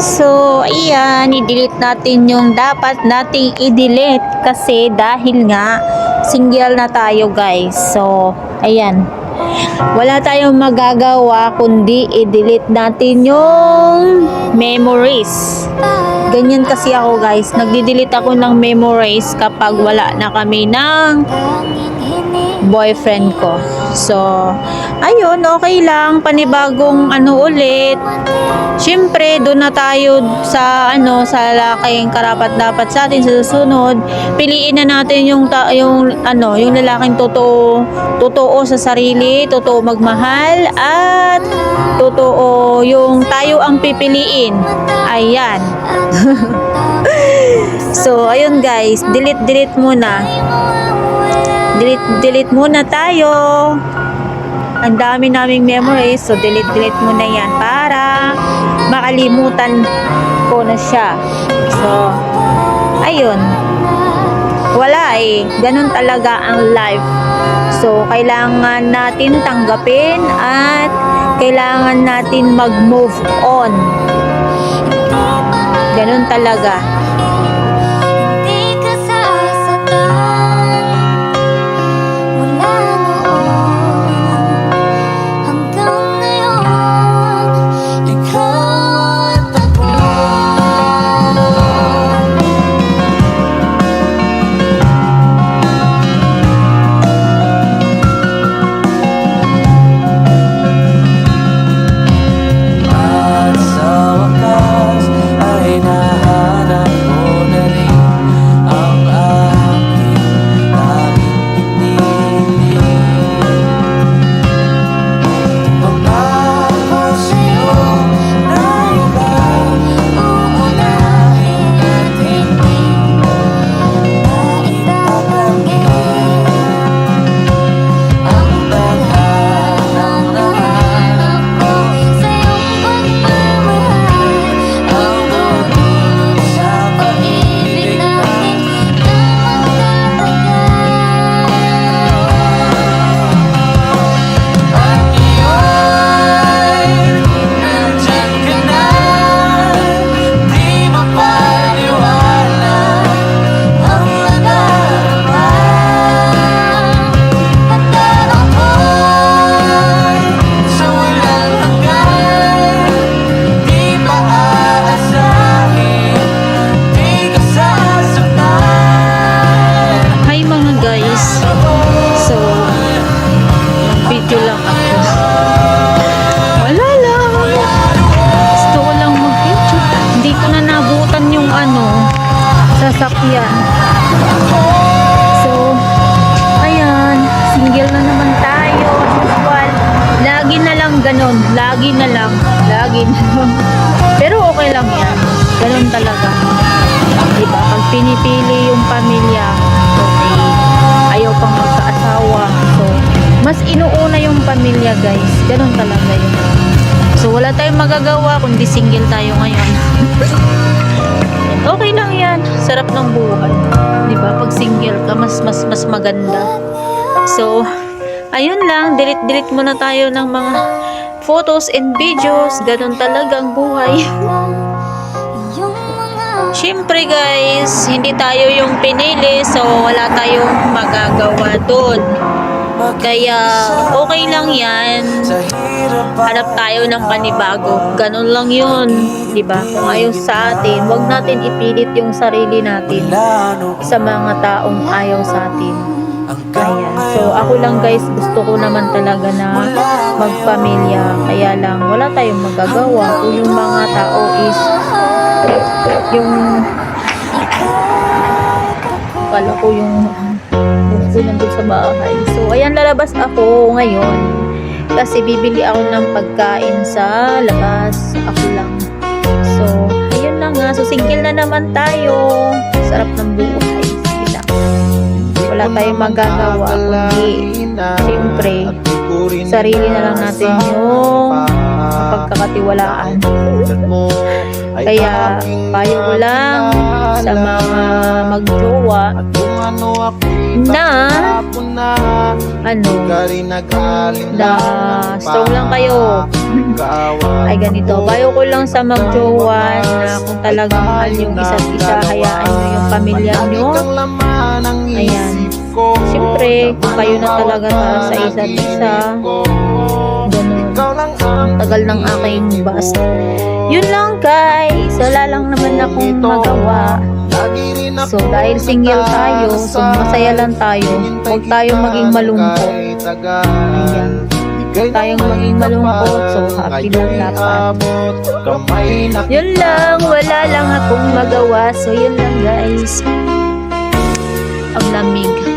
So, ayan, i-delete natin yung dapat nating i-delete kasi dahil nga single na tayo guys. So, ayan. Wala tayong magagawa kundi i-delete natin yung memories. Ganyan kasi ako guys. Nagdi-delete ako ng memories kapag wala na kami ng boyfriend ko. So, ayun, okay lang. Panibagong ano ulit. Siyempre, doon na tayo sa ano sa lalaking karapat dapat sa atin sa susunod. Piliin na natin yung ta- yung ano, yung lalaking totoo, totoo sa sarili, totoo magmahal at totoo yung tayo ang pipiliin. Ayan. so, ayun guys, delete delete muna. Delete delete muna tayo. Ang dami naming memories, so delete delete muna 'yan para makalimutan ko na siya. So, ayun. Wala eh. Ganun talaga ang life. So, kailangan natin tanggapin at kailangan natin mag-move on. Ganun talaga. Sasakyan. So, ayan. Single na naman tayo. Usual. Lagi na lang ganon. Lagi na lang. Lagi na lang. Pero okay lang yan. Ganon talaga. Diba? Pag pinipili yung pamilya, so may ayaw pang magkaasawa. So, mas inuuna yung pamilya guys. Ganon talaga yun. So, wala tayong magagawa kundi single tayo ngayon. ng buhay. Di ba? Pag single ka, mas, mas, mas maganda. So, ayun lang. Delete-delete muna tayo ng mga photos and videos. Ganon talaga ang buhay. Siyempre guys, hindi tayo yung pinili so wala tayong magagawa doon. Kaya okay lang yan. Hanap tayo ng panibago. Ganun lang yun. ba? Kung ayaw sa atin, wag natin ipilit yung sarili natin sa mga taong ayaw sa atin. Ayan. So ako lang guys, gusto ko naman talaga na magpamilya. Kaya lang, wala tayong magagawa. Kung yung mga tao is yung kala ko yung ko nandun sa bahay. So, ayan, lalabas ako ngayon. Kasi bibili ako ng pagkain sa labas. Ako lang. So, ayun na nga. So, single na naman tayo. Sarap ng buhay. Sige lang. Wala tayong magagawa. Kundi, siyempre, sarili na lang natin yung pagkakatiwalaan. Kaya, payo ko lang sa mga magjowa Ano na ano? Da strong lang kayo. Ay ganito. bayo ko lang sa magjowa na kung talagang mahal yung isa't isa hayaan nyo yung pamilya nyo. ayan. siyempre kung kayo na talaga para sa isa't isa. ganun. Tagal ng aking bus yun lang guys. Wala lang naman akong magawa So dahil single tayo, so masaya lang tayo. Huwag tayong maging malungkot. Ayan. Huwag tayong maging malungkot, so happy lang dapat. Yun lang, wala lang akong magawa. So yun lang guys. Ang lamig.